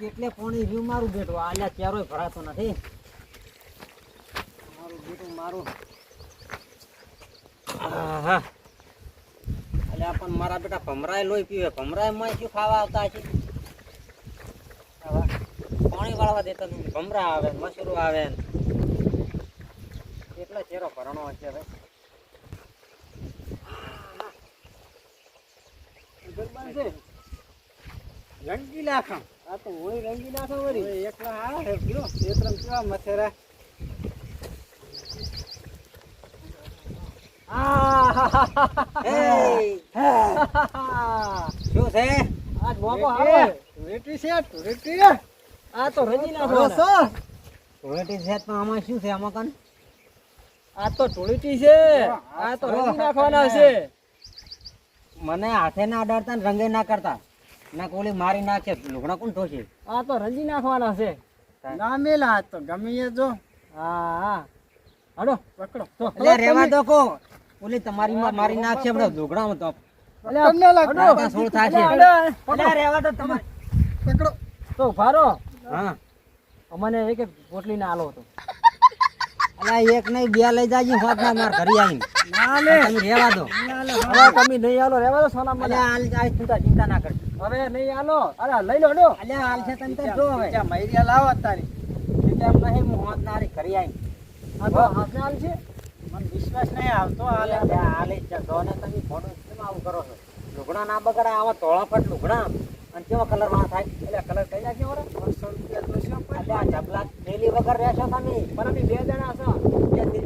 કેટલે પાણી રહ્યું? મારું બેટું. આલ્યા ક્યારોય ભરાતો નથી. મારું બેટું મારું. હા અલ્યા પણ મારા બેટા ભમરાય લોહી પીવે. ભમરાયમાં શું ખાવા આવતા છે પાણી વાળવા દેતા નથી. ભમરા આવે, મસૂરો આવે. કેટલો ચેરો ભરણો હવે? રંગીલા ખામ આ તો રંગીલા ખામ વળી. એકલા હે કેવા મથેરા. શું છે આજ મોકો આવે આ તો આમાં શું છે આમાં કન આ તો ટોળીટી છે. આ તો રંગી નાખવાના છે. મને હાથે ના અડાડતા રંગે ના કરતા. ના કોલી મારી નાખે લુગણા કોણ ઠોશે આ તો રંજી નાખવાના છે. ના મેલા તો ગમીએ જો. હા હા. હાલો પકડો. તો અલે રેવા દો કો. ઓલી તમારી માં મારી નાખશે હમણાં લુગડામાં તો અલે તમને લાગે. સોળ થાશે અલે રેવા દો તમારી. પકડો. તો ભારો. હા. અમને એક એક પોટલી ના આલો હતો. અલા એક નહીં બે લઈ જાજી હોત ના માર ઘરે આવીને. ના લે તમે રેવા દો. હવે તમે નહીં આલો દો સોના મને હાલ આ ચિંતા ચિંતા ના કરજો હવે નહીં આલો. અરે લઈ લો લો અલ્યા હાલ છે તમે તો જો હવે. ત્યાં મૈરિયા લાવો તારી એટલે નહીં હું હોત ના હારી ઘરે આવીને. આ તો હાથે હાલ છે? મને વિશ્વાસ નહીં આવતો હાલે. હાલે જો ને તમે ફોટો કેમ આવું કરો છો? લુગડા ના બગડા આવા તોળા પર લુગડા. અને કેવા કલરમાં થાય? એટલે કલર કઈ નાખ્યો વરે? વગર રહેશો તમે બે જણા છો બે દિન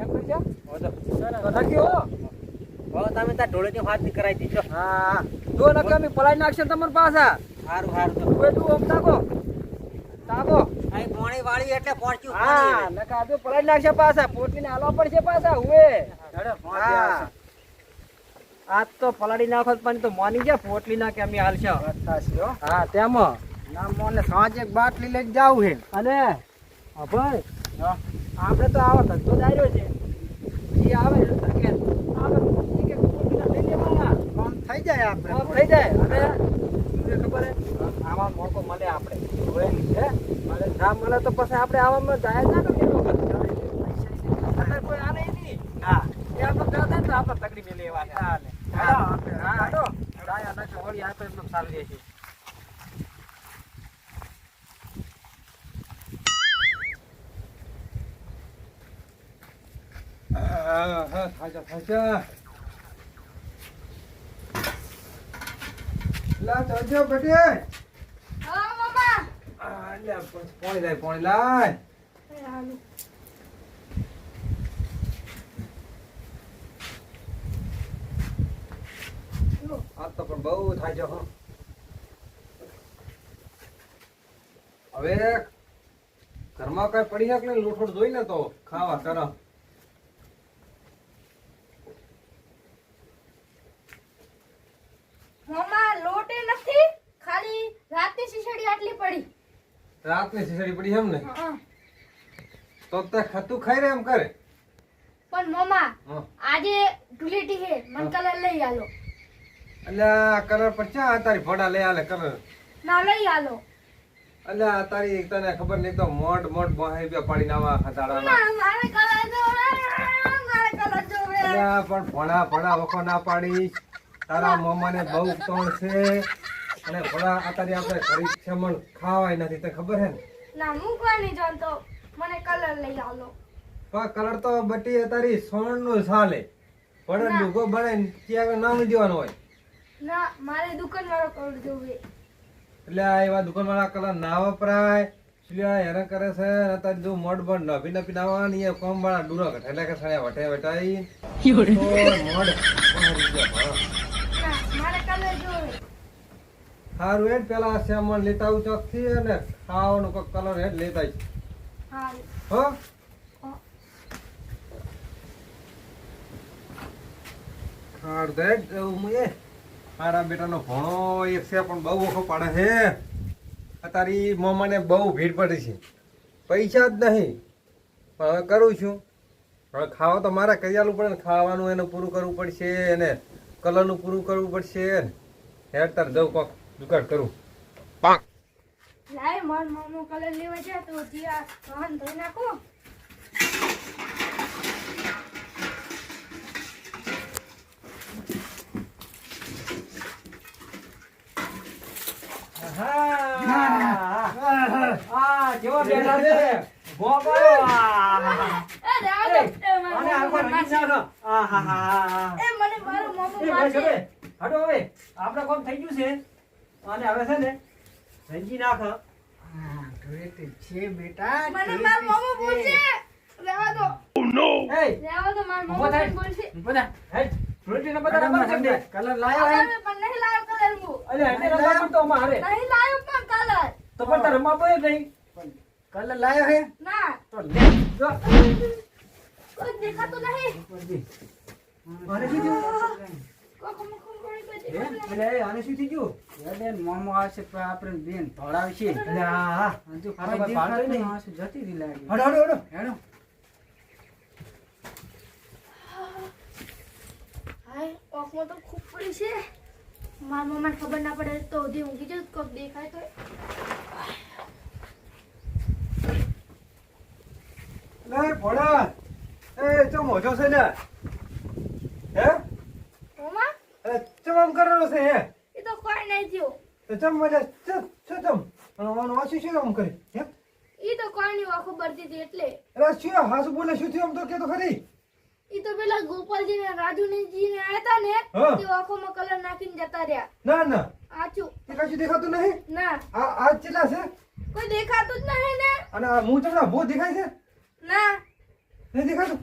એમ કરજો હો તમે કરાવી દીધો. જો નકે અમે પલાઈ નાખશે તમારા પાછા સારું સારું તો. તું તું તાકો તાકો અહીં પોણી વાળી એટલે પહોંચ્યું હા પોણી. નકા જો પલાઈ નાખશે પાછા. પોટલીને હાલવા પડશે પાછા હુએ. હા. આજ તો પલાડી નાખો પણ તો મોની ગયા પોટલી ના કે અમે હાલશે. હા તેમાં. ના મોને સાંજે એક બાટલી લઈને જાવું હે અને હા ભાઈ આપણે તો આવો ધંધો દાર્યો છે જે આવે આપણે કામ થઈ જાય આપણે થઈ જાય અને તમને ખબર છે આવા મોકો મળે આપણે હોય છે મળે ના મળે તો પછી આપણે આવામાં જાય ના કરીએ કોઈ આને નહીં ના એ આપણે દાદા ને તો આપણે તકડી મેં લેવા ચાલે. હા આપણે હા હાલો રાયા ના ચોળી આપે એમ સારું રહે છે હા, હા, થાચા, થાચા. લા, ચાલજો, બેટી. આ, લે, પોણી લાય, પોણી લાય. આ તો પણ બહુ છે હો. હવે ઘરમાં કઈ પડી શકે લોઠોડ જોઈ ને તો ખાવા તરફ મમ્મા લોટે નથી ખાલી રાતની શીશડી આટલી પડી રાતની ખીચડી પડી એમ ને? તો તે ખતું ખાઈ રે એમ કરે? પણ મમ્મા આજે ઢુલેટી હે મન કલર લઈ આલો. અલ્યા કલર પર ચા તારી ભડા લઈ આલે કલર? ના લઈ આલો. અલ્યા તારી તને ખબર નહીં તો મોટ મોટ બોહે રૂપિયા પાડી નાવા ખતાડાના ના, મારે કલર જોવે મારે કલર જોવે અલ્યા પણ ભણા ભણા વખો ના પાડી તારા મમ્માને બહુ તોણ છે. અને ભણા આ આપણે છમણ ખાવાય નથી તને ખબર હે ને? ના હું કોઈ નહીં જાણતો. મને કલર લઈ આલો. પણ કલર તો બટી તારી સોણ નો સાલે પણ ના. બને ત્યાં નામ દેવાનો હોય. ના મારે દુકાન વાળો કલર જોવે. એટલે આ એવા દુકાનવાળા કલર ના વપરાય. સિલિયા હેરાન કરે છે અને તારી જો મોડ બોડ નભી નભી નાવાની એ કોમ વાળા ડૂરો કઠે એટલે કે સણ્યા વટે વટાઈ મોડ સારું હેડ પેલા સામાન લેતા આવું ચોકથી અને ખાવાનું કોઈ કલર હેડ લેતા. હો? તો હેડ હું એ મારા બેટાનો ભણો એક છે પણ બહુ ઓછો પાડે છે. આ તારી મમ્માને બહુ ભીડ પડી છે. પૈસા જ નહીં. પણ હવે કરું છું. હવે ખાવા તો મારે કરિયાલું પડે ને ખાવાનું એનું પૂરું કરવું પડશે અને કલરનું પૂરું કરવું પડશે. હેડ તાર જવું કોક. દુકાન કરું. લાય માર મામો કલર લેવા જા તો જીયા વાહન ધોઈ નાખો. આ બેઠા છે? આ. આ આપણે કોમ થઈ ગયું છે. અને હવે છે ને રંજી નાખ. હા, ધૂળેટી છે બેટા મને માર મામો બોલશે રહેવા દો. એ રહેવા દો માર મામો ઊભો થાય. મને બોલશે બધા હેડ ધૂળેટીને બધા રમવા કરી કલર લાયો હે પણ નહીં લાયો કલર મુ અરે એને રબર પણ તો મારે નહીં લાયો પણ કલર તો પણ તારે રમવા બોય નહીં. કલર લાયો હે? ના. તો લે. જો. કોઈ દેખાતો નહીં. અરે કીધું કોક મુખ કોઈ કોઈ હે? દેખાતું અલે આને શું થઈ ગયું યડે મોમો આવશે તો આપણે બેન ધોળાવશે અલે હા હા હજુ આ કોઈ તો ભાઈ પાડતો દેખાતું નહીં. નહીં. હશે, જતી રહી લાગી હડો હડો હડો હાય ઓખમાં તો ખૂબ પડી છે મારા મમ્માને ખબર ના પડે તો હજી ઊંઘી જવું કોક દેખાય તો લે ભોળા એ તો મોજો છે ને હે મમ્મા અરે કરેલો છે હે? એ તો કોઈ નહીં થયો. તો ચમ મજા શું ચમ? આનું વાંચી શું આમ કરી? હે? એ તો કોઈ ની આખું બરતી હતી એટલે. અરે શું હાસુ બોલે શું થયું આમ તો કે તો ખરી? એ તો પેલા ગોપાલજી ને રાજુજી ને આયા ને. તે આંખોમાં કલર નાખીને જતા રહ્યા. ના ના. આચું તે કશું દેખાતું નહીં? ના. આ આ ચેલા છે? કોઈ દેખાતું જ નહીં ને. અને આ મું ચમડા બહુ દેખાય છે? ના. નહીં દેખાતું?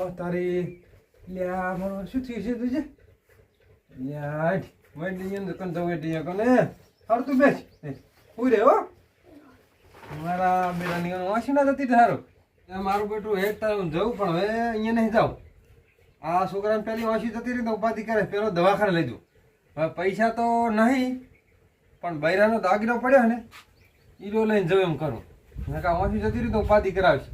ઓ તારી લ્યા મારો શું થયું છે તુજે લ્યા વેડી ને કન તો વેડી કને હાર તું બેસ. ઉઈ રે હો. મારા બેટા વાસી ના જતી એ મારું બેટું હેડ તારું જવું પણ હવે અહીંયા નહીં જાઉં. આ છોકરાને પહેલી વાસી જતી રહી તો ઉપાધિ કરે, પેલો દવાખાને લઈ હવે પૈસા તો નહીં, પણ બૈરાનો દાગીનો પડ્યો ને ઈરો લઈને જવું એમ કરું. નકા વાસી જતી રહી તો ઉપાધિ કરાવશે.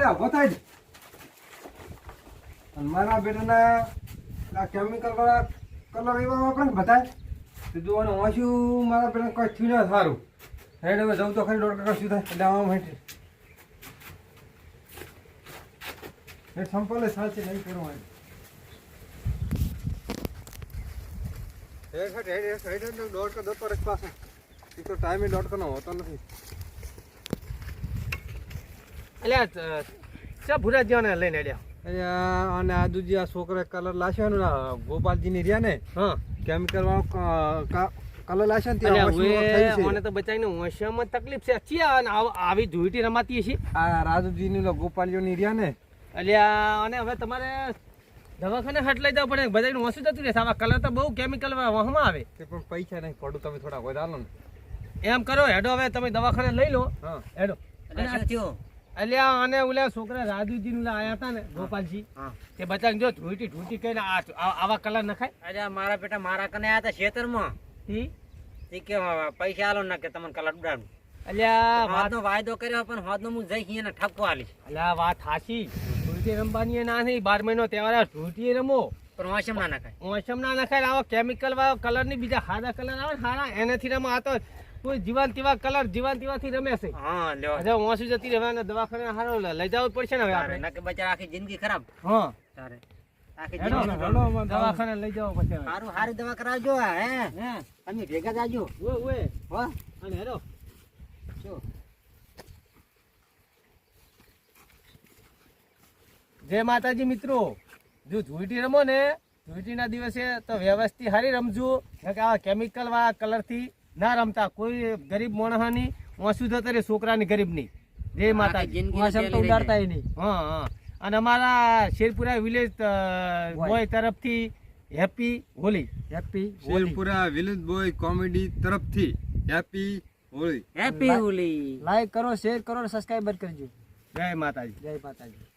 એટલે ઊભો મારા બેટાના કેમિકલ કલર એવા વાપરે ને તો જોવાનું વાંચ્યું મારા બેટા કઈ થયું ના સારું. હેડ હવે જવું તો ખરી દોઢ કશું થાય, એટલે આમ હેઠ હેઠ સંપલે સાચી નહીં હેડ હેડ હેડ હેઠ દોઢ જતો રહે પાસે એ તો ટાઈમે દોઢ કલાક હોતો નથી. અલ્યા ચા ભૂરા જ્યાં લઈને અલ્યા અરે અને આ દૂજી આ છોકરા કલર લાશે ને ગોપાલજીની રહ્યા ને હા. કેમિકલ વાળો કલર લાશે ને. મને તો બચાવીને હોશિયામાં તકલીફ છે. અને આવી ધૂળીટી રમાતી છે આ રાજુજીની ગોપાલજીઓની રહ્યા ને. અલ્યા અને હવે તમારે દવાખાને હટ લઈ જવું પડે. બધાનું ઓછું જતું રહેશે. આવા કલર તો બહુ કેમિકલ વહમાં આવે. તે પણ પૈસા નહીં પડું તમે થોડા વધારો ને. એમ કરો હેડો હવે તમે દવાખાને લઈ લો. હા. હેડો. એટલે શું થયું? અલ્યા અને ઓલા છોકરા રાજુજી નું આયા હતા ને ગોપાલજી હા. તે બચાને જો કહીને આ આ- આવા કલર નખાય. અરે મારા બેટા મારા કને આયા હતા ખેતરમાં. ઈ તે કે પૈસા આલો ના કે તમને કલર ઉડાડું. અલ્યા વાત વાયદો કર્યો પણ હોદનો હું જઈ અહીંયા ઠપકો આલીશ અલ્યા વાત સાચી ધૂળીટી રમવાની ના નહીં બાર મહિનો તહેવાર ધૂળીટી રમો. પણ વાસમ ના નખાય. મોસમ ના નખાય આવા કેમિકલ વાળો કલરની બીજા સાદા કલર આવે ને હારા એનાથી રમો. આ તો કોઈ જીવાન તેવા કલર જીવાન તેવાથી રમે છે. હા લ્યો. હવે મોસી જતી રહે અને દવાખાને હારો લઈ જવું પડશે ને હવે આપણે. નકે બચારા આખી જિંદગી ખરાબ. હા. તારે આખી જિંદગી દવાખાને લઈ જાવ પછી. સારું સારી દવા કરાવજો હે? હે? તમે ભેગા જાજો. ઓય ઓય. હો? અને હેરો જો. જય માતાજી મિત્રો. જો ધૂળટી રમો ને ધૂળીટીના દિવસે તો વ્યવસ્થિત હારી રમજો. આવા કેમિકલ વાળા કલરથી ના રમતા. કોઈ ગરીબ માણસની ઓછું થતા રે? છોકરાની ગરીબની. જય આખી માતાજી. જિંદગી તો ઉડાડતા નહીં હા હા. અને અમારા શેરપુરા વિલેજ બોય તરફથી happy Holi. Happy Sherpura village boy comedy તરફથી happy Holi happy Holi. Like કરો શેર કરો સબસ્ક્રાઈબર કરજો. જય માતાજી. જય માતાજી.